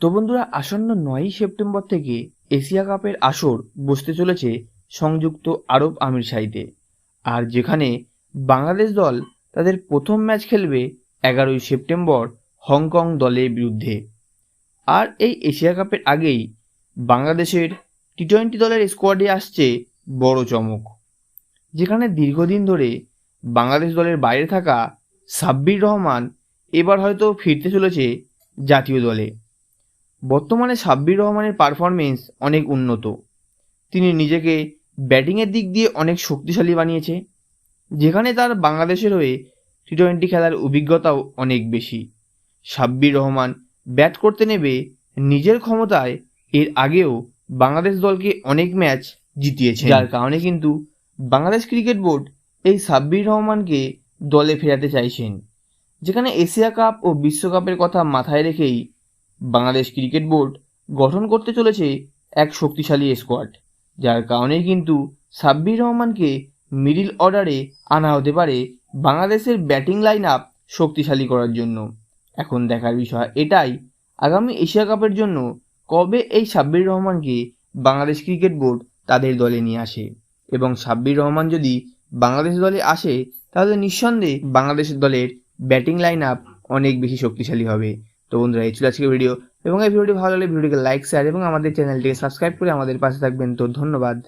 তো বন্ধুরা, আসন্ন নয়ই সেপ্টেম্বর থেকে এশিয়া কাপের আসর বসতে চলেছে সংযুক্ত আরব আমিরশাহিতে। আর যেখানে বাংলাদেশ দল তাদের প্রথম ম্যাচ খেলবে এগারোই সেপ্টেম্বর হংকং দলের বিরুদ্ধে। আর এই এশিয়া কাপের আগেই বাংলাদেশের টি টোয়েন্টি দলের স্কোয়াডে আসছে বড় চমক। যেখানে দীর্ঘদিন ধরে বাংলাদেশ দলের বাইরে থাকা সাব্বির রহমান এবার হয়তো ফিরতে চলেছে জাতীয় দলে। বর্তমানে সাব্বির রহমানের পারফরমেন্স অনেক উন্নত। তিনি নিজেকে ব্যাটিংয়ের দিক দিয়ে অনেক শক্তিশালী বানিয়েছে, যেখানে তার বাংলাদেশের হয়ে টি টোয়েন্টি খেলার অভিজ্ঞতাও অনেক বেশি। সাব্বির রহমান ব্যাট করতে নেবে নিজের ক্ষমতায়, এর আগেও বাংলাদেশ দলকে অনেক ম্যাচ জিতিয়েছে যার কারণে কিন্তু বাংলাদেশ ক্রিকেট বোর্ড এই সাব্বির রহমানকে দলে ফেরাতে চাইছেন, যেখানে এশিয়া কাপ ও বিশ্বকাপের কথা মাথায় রেখেই বাংলাদেশ ক্রিকেট বোর্ড গঠন করতে চলেছে এক শক্তিশালী স্কোয়াড যার কারণেই কিন্তু সাব্বির রহমানকে মিডিল অর্ডারে আনা হতে পারে বাংলাদেশের ব্যাটিং লাইন আপ শক্তিশালী করার জন্য। এখন দেখার বিষয় এটাই, আগামী এশিয়া কাপের জন্য কবে এই সাব্বির রহমানকে বাংলাদেশ ক্রিকেট বোর্ড তাদের দলে নিয়ে আসে? এবং সাব্বির রহমান যদি বাংলাদেশ দলে আসে, তাহলে নিঃসন্দেহে বাংলাদেশের দলের ব্যাটিং লাইন আপ অনেক বেশি শক্তিশালী হবে। তো বন্ধুরা, এই ছিল আজকে ভিডিও এবং এই ভিডিওটি ভালো লাগলে ভিডিওটিকে লাইক শেয়ার এবং আমাদের চ্যানেলটিকে সাবস্ক্রাইব করে আমাদের পাশে থাকবেন। তো ধন্যবাদ।